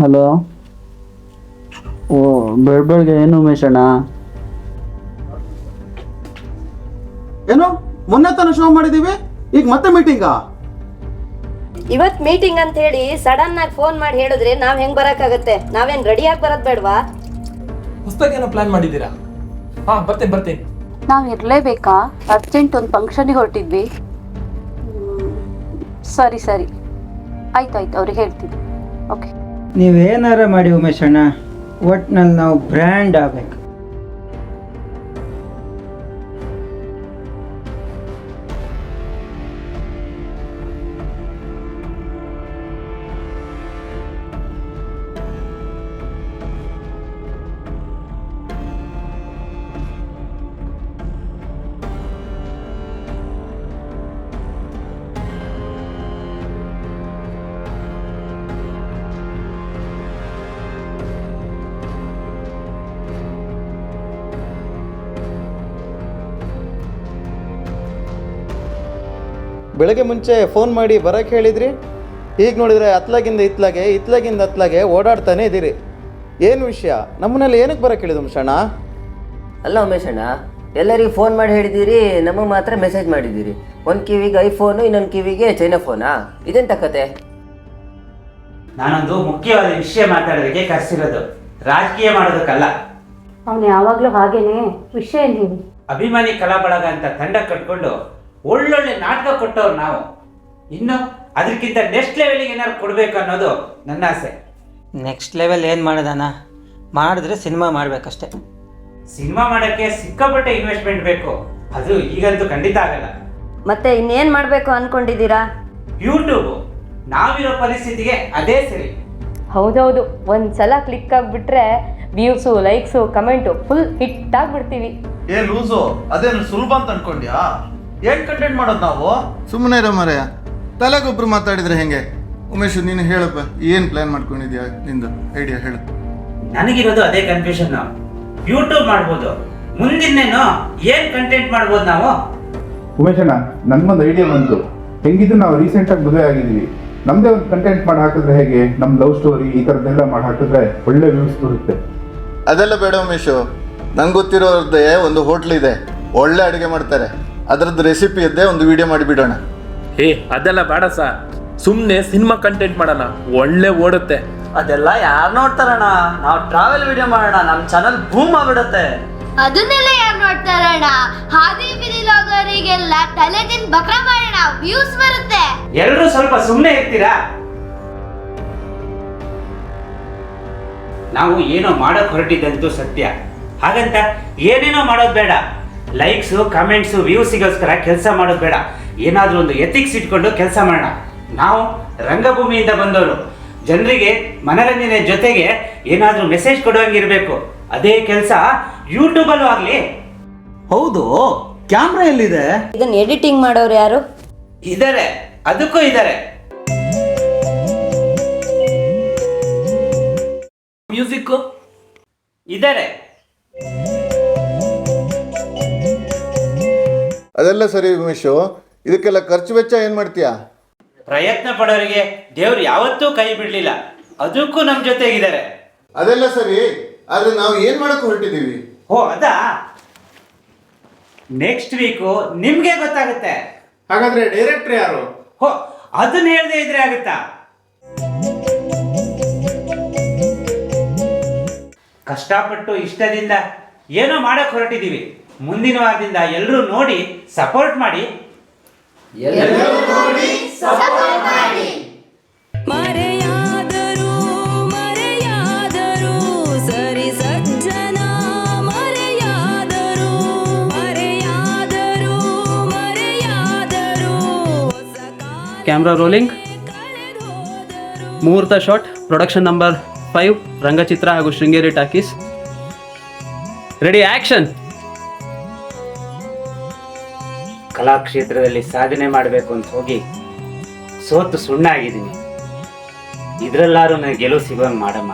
Hello? ಓ ಬೆಳ್ ಬೆಳಗ್ಗೆ ಏನು ಉಮೇಶ್ ಅಣ್ಣ? ಏನು? ಮೊನ್ನೆ ತಾನೇ ಶೋ ಮಾಡಿದೀವಿ ಈಗ ಮತ್ತೆ ಮೀಟಿಂಗಾ ಇವತ್ ಮೀಟಿಂಗ್ ಅಂತ ಹೇಳಿ ಸಡನ್ ಆಗಿ ಫೋನ್ ಮಾಡಿ ಹೇಳಿದ್ರೆ ನಾವ್ ಹೆಂಗ್ ಬರಕಾಗತ್ತೆ ನಾವೇನ್ ರೆಡಿ ಆಗಿ ಬರೋದ್ ಬೇಡ್ವಾ? ಪುಸ್ತಕ ಏನೋ ಪ್ಲಾನ್ ಮಾಡಿದ್ದೀರಾ? ಹಾ ಬರ್ತೇನೆ ಬರ್ತೇನೆ. ನಾವು ಇರಲೇಬೇಕಾ? ಅರ್ಜೆಂಟ್ ಒಂದು ಫಂಕ್ಷನಿಗೆ ಹೊರಟಿದ್ವಿ. ಸರಿ ಸರಿ. ಆಯ್ತು ಆಯ್ತು ಅವ್ರಿಗೆ ಹೇಳ್ತೀನಿ. ಓಕೆ ನೀವೇನಾರ ಮಾಡಿ ಉಮೇಶಣ್ಣ ಒಟ್ನಲ್ಲಿ ನಾವು ಬ್ರ್ಯಾಂಡ್ ಆಗ್ಬೇಕು. ಬೆಳಗ್ಗೆ ಮುಂಚೆ ಫೋನ್ ಮಾಡಿ ಬರಕ್ಕೆ ಹೇಳಿದ್ರಿ? ಈಗ ನೋಡಿದ್ರೆ ಅತ್ಲಾಗಿಂದ ಇತ್ಲಾಗೆ ಇತ್ಲಾಗಿಂದ ಅತ್ಲಾಗೆ ಓಡಾಡ್ತಾನೆ ಇದ್ದೀರಿ. ಏನು ವಿಷಯ? ನಮ್ಮನ್ನೆಲ್ಲ ಏನಕ್ಕೆ ಬರಕ್ಕೆ ಹೇಳಿದ್ರು ಶಣ ಅಲ್ಲ ಉಮೇಶ್ ಅಣ್ಣ ಎಲ್ಲರಿಗೂ ಫೋನ್ ಮಾಡಿ ಹೇಳಿದ್ದೀರಿ ನಮಗೆ ಮಾತ್ರ ಮೆಸೇಜ್ ಮಾಡಿದ್ದೀರಿ. ಒಂದು ಕಿವಿಗೆ ಐಫೋನು ಇನ್ನೊಂದು ಕಿವಿಗೆ ಚೈನಾ ಫೋನಾ? ಇದೆಂತ ಕತೆ? ನಾನೊಂದು ಮುಖ್ಯವಾದ ವಿಷಯ ಮಾತಾಡೋದಕ್ಕೆ ಕರೆಸಿರೋದು ರಾಜಕೀಯ ಮಾಡೋದಕ್ಕಲ್ಲ. ಅವನು ಯಾವಾಗಲೂ ಹಾಗೇನೆ ವಿಷಯ ಅಭಿಮಾನಿ ಕಲಾ ಬಳಗ ಅಂತ ತಂಡ ಕಟ್ಕೊಂಡು ಒಳ್ಳೊಳ್ಳೆ ನಾಟಕ ಕೊಟ್ಟವ್ರು ನಾವು. ಇನ್ನು ಅದಕ್ಕಿಂತ ನೆಕ್ಸ್ಟ್ ಲೆವೆಲಿಗೆ ಏನಾದ್ರು ಕೊಡಬೇಕು ಅನ್ನೋದು ನನ್ನ ಆಸೆ. ನೆಕ್ಸ್ಟ್ ಲೆವೆಲ್ ಏನು ಮಾಡೋದಣ್ಣ? ಮಾಡಿದ್ರೆ ಸಿನಿಮಾ ಮಾಡಬೇಕಷ್ಟೆ. ಸಿನಿಮಾ ಮಾಡೋಕ್ಕೆ ಸಿಕ್ಕಾಪಟ್ಟೆ ಇನ್ವೆಸ್ಟ್ಮೆಂಟ್ ಬೇಕು. ಅದು ಈಗಂತೂ ಖಂಡಿತ ಆಗಲ್ಲ. ಮತ್ತೆ ಇನ್ನೇನು ಮಾಡಬೇಕು ಅನ್ಕೊಂಡಿದ್ದೀರಾ? ಯೂಟ್ಯೂಬ್ ನಾವಿರೋ ಪರಿಸ್ಥಿತಿಗೆ ಅದೇ ಸರಿ. ಹೌದೌದು ಒಂದ್ಸಲ ಕ್ಲಿಕ್ ಆಗಿಬಿಟ್ರೆ views likes comment full hit ಆಗಿಬಿಡ್ತೀವಿ. ಏ ಲೂಸು ಅದೇನು ಸುಲಭ ಅಂತ ಅನ್ಕೊಂಡ್ಯಾ? ಏನ್ ಕಂಟೆಂಟ್ ಮಾಡೋದು ನಾವು? ಸುಮ್ಮನೆ ಇರೋ ಮರೆಯ. ತಲೆಗೊಬ್ರು ಮಾತಾಡಿದ್ರೆ ಹೆಂಗೆ? ಉಮೇಶ್ ನೀನು ಹೇಳಪ್ಪ. ಏನ್ ಪ್ಲಾನ್ ಮಾಡ್ಕೊಂಡಿದ್ಯಾ ನಿಂದು? ಐಡಿಯಾ ಹೇಳು. ನನಗಿರೋದು ಅದೇ ಕನ್ಫ್ಯೂಷನ್ ಯೂಟ್ಯೂಬ್ ಮಾಡ್ಬೋದು. ಮುಂದಿನ್ನೇನು ಏನ್ ಕಂಟೆಂಟ್ ಮಾಡ್ಬೋದು ನಾವು? ಉಮೇಶಣ್ಣ ನನ್ಗೊಂದು ಐಡಿಯಾ ಬಂತು. ಹೆಂಗಿದ್ರು ನಾವು ರೀಸೆಂಟ್ ಆಗಿ ಮದುವೆ ಆಗಿದ್ದೀವಿ ನಮ್ದೇ ಒಂದು ಕಂಟೆಂಟ್ ಮಾಡಿ ಹಾಕಿದ್ರೆ ಹೇಗೆ? ನಮ್ಮ ಲವ್ ಸ್ಟೋರಿ ಈ ಥರದ್ದೆಲ್ಲ ಮಾಡಿ ಹಾಕಿದ್ರೆ ಒಳ್ಳೆ ವ್ಯೂಸ್ ಬರುತ್ತೆ. ಅದೆಲ್ಲ ಬೇಡ ಉಮೇಶು. ನಂಗೆ ಗೊತ್ತಿರೋದೇ ಒಂದು ಹೋಟ್ಲ್ ಇದೆ. ಒಳ್ಳೆ ಅಡುಗೆ ಮಾಡ್ತಾರೆ. ಅದರದ್ದು ರೆಸಿಪಿ ಇದ್ದೇ ಒಂದು ವಿಡಿಯೋ ಮಾಡಿಬಿಡೋಣ ಹೇ ಅದೆಲ್ಲ ಬೇಡ ಸರ್ ಸುಮ್ಮನೆ ಸಿನಿಮಾ ಕಂಟೆಂಟ್ ಮಾಡೋಣ. ಒಳ್ಳೆ ಓಡುತ್ತೆ. ಅದೆಲ್ಲ ಯಾರು ನೋಡ್ತಾರಣ್ಣ? ನಾವು ಟ್ರಾವೆಲ್ ವಿಡಿಯೋ ಮಾಡೋಣ. ನಮ್ಮ ಚಾನಲ್ ಬೂಮ್ ಆಗ್ಬಿಡುತ್ತೆ. ಅದನ್ನೆಲ್ಲ ಯಾರು ನೋಡ್ತಾರಣ್ಣ? ಹಾದಿ ಬೀದಿಲೋಗರಿಗೆಲ್ಲ ತಲೆ ತಿನ್ ಬಕ್ರ ಮಾಡೋಣ. ವ್ಯೂಸ್ ಬರುತ್ತೆ. ಎಲ್ಲರೂ ಸ್ವಲ್ಪ ಸುಮ್ಮನೆ ಇರ್ತೀರಾ? ನಾವು ಏನೋ ಮಾಡೋಕ್ ಹೊರಟಿದ್ದಂತೂ ಸತ್ಯ. ಹಾಗಂತ ಏನೇನೋ ಮಾಡೋದು ಬೇಡ. ಲೈಕ್ಸು ಕಮೆಂಟ್ಸು ವ್ಯೂಸಿಗೋಸ್ಕರ ಕೆಲಸ ಮಾಡೋದು ಬೇಡ. ಏನಾದರೂ ಒಂದು ಎಥಿಕ್ಸ್ ಇಟ್ಕೊಂಡು ಕೆಲಸ ಮಾಡೋಣ. ನಾವು ರಂಗಭೂಮಿಯಿಂದ ಬಂದವರು. ಜನರಿಗೆ ಮನರಂಜನೆ ಜೊತೆಗೆ ಏನಾದರೂ ಮೆಸೇಜ್ ಕೊಡುವಂಗಿರಬೇಕು ಅದೇ ಕೆಲಸ ಯೂಟ್ಯೂಬಲ್ಲೂ ಆಗಲಿ. ಹೌದು ಕ್ಯಾಮ್ರಾ ಎಲ್ಲಿದೆ? ಇದನ್ನ ಎಡಿಟಿಂಗ್ ಮಾಡೋರು ಯಾರು? ಇದ್ದಾರೆ ಅದಕ್ಕೂ ಇದ್ದಾರೆ ಮ್ಯೂಸಿಕ್ಕು ಇದ್ದಾರೆ ಅದೆಲ್ಲ ಸರಿ ಉಮೇಶು. ಇದಕ್ಕೆಲ್ಲ ಖರ್ಚು ವೆಚ್ಚ ಏನು ಮಾಡ್ತೀಯಾ? ಪ್ರಯತ್ನ ಪಡೋರಿಗೆ ದೇವ್ರು ಯಾವತ್ತೂ ಕೈ ಬಿಡಲಿಲ್ಲ. ಅದಕ್ಕೂ ನಮ್ಮ ಜೊತೆಗಿದ್ದಾರೆ. ಅದೆಲ್ಲ ಸರಿ ಆದರೆ ನಾವು ಏನು ಮಾಡೋಕೆ ಹೊರಟಿದ್ದೀವಿ? ಓ ಅದಾ? ನೆಕ್ಸ್ಟ್ ವೀಕು ನಿಮ್ಗೆ ಗೊತ್ತಾಗುತ್ತೆ. ಹಾಗಾದ್ರೆ ಡೈರೆಕ್ಟರ್ ಯಾರು? ಹೋ ಅದನ್ನ ಹೇಳದೆ ಇದ್ರೆ ಆಗುತ್ತಾ? ಕಷ್ಟಪಟ್ಟು ಇಷ್ಟದಿಂದ ಏನೋ ಮಾಡಕ್ ಹೊರಟಿದೀವಿ ಮುಂದಿನ ವಾರದಿಂದ ಎಲ್ಲರೂ ನೋಡಿ ಸಪೋರ್ಟ್ ಮಾಡಿ. ಮರೆಯಾದರು ಮರೆಯಾದರು ಸರಿ ಸಜ್ಜನ ಮರೆಯಾದರು ಮರೆಯಾದರು ಮರೆಯಾದರು ಕ್ಯಾಮ್ರಾ ರೋಲಿಂಗ್ ಮುಹೂರ್ತ shot production number five Rangachitra ಹಾಗೂ ಶೃಂಗೇರಿ ಟಾಕೀಸ್. ರೆಡಿ ಆ್ಯಕ್ಷನ್ ಕಲಾಕ್ಷೇತ್ರದಲ್ಲಿ ಸಾಧನೆ ಮಾಡಬೇಕು ಅಂತ ಹೋಗಿ ಸೋತು ಸುಣ್ಣ ಆಗಿದ್ದೀನಿ ಇದರಲ್ಲಾದ್ರೂ ನನಗೆ ಗೆಲುವು ಸಿಗೋಂಗೆ ಮಾಡಮ್ಮ.